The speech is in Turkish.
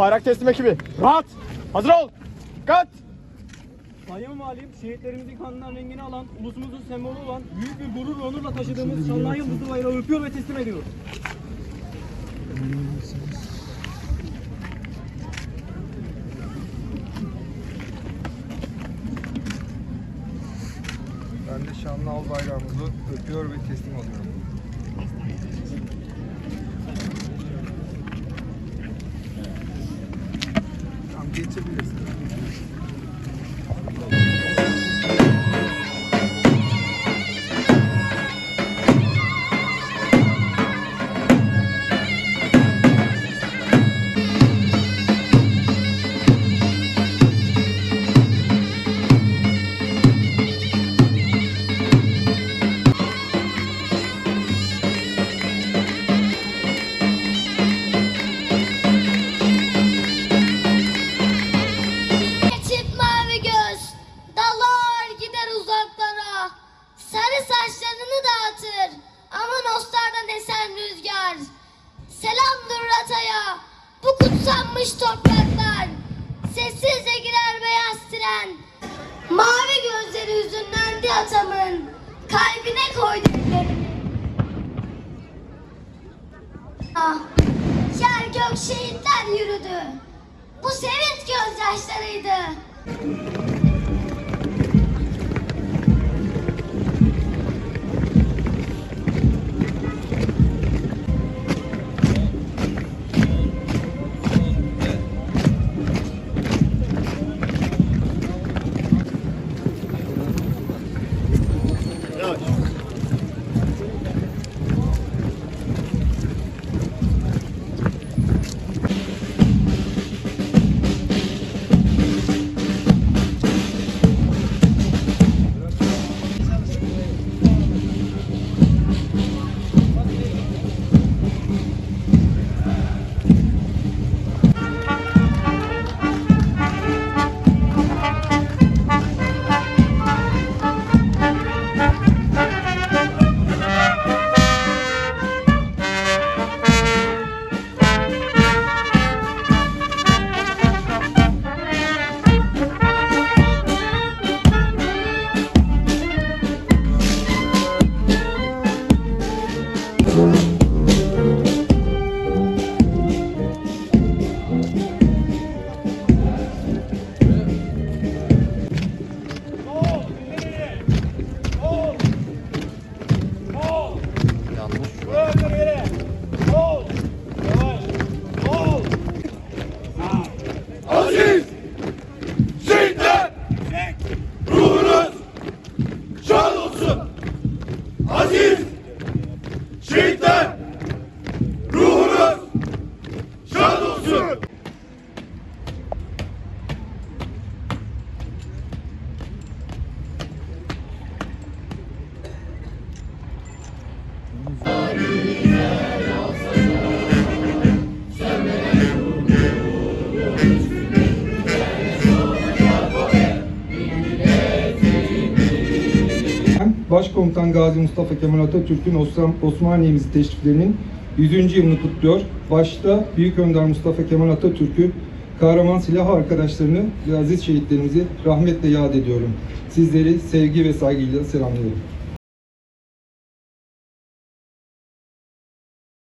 Bayrak teslim ekibi. Rahat. Hazır ol. Kat. Sayın Valim, şehitlerimizin kanından rengini alan, ulusumuzun sembolü olan, büyük bir gurur ve onurla taşıdığımız Şanlıurfa Yıldızı bayrağı öpüyor ve teslim ediyor. Ben de şanlı al bayrağımızı öpüyor ve teslim alıyorum. Geçebilirsin. Kutsanmış topraklar. Sessizce girer beyaz tren. Mavi gözleri hüzünlendi atamın, kalbine koydu. Ah, yer gök şehitler yürüdü. Bu sevinç gözyaşlarıydı. Başkomutan Gazi Mustafa Kemal Atatürk'ün Osman, Osmaniye'mizi teşriflerinin 100. yılını kutluyor. Başta Büyük Önder Mustafa Kemal Atatürk'ü, kahraman silah arkadaşlarını ve aziz şehitlerimizi rahmetle yad ediyorum. Sizleri sevgi ve saygıyla selamlıyorum.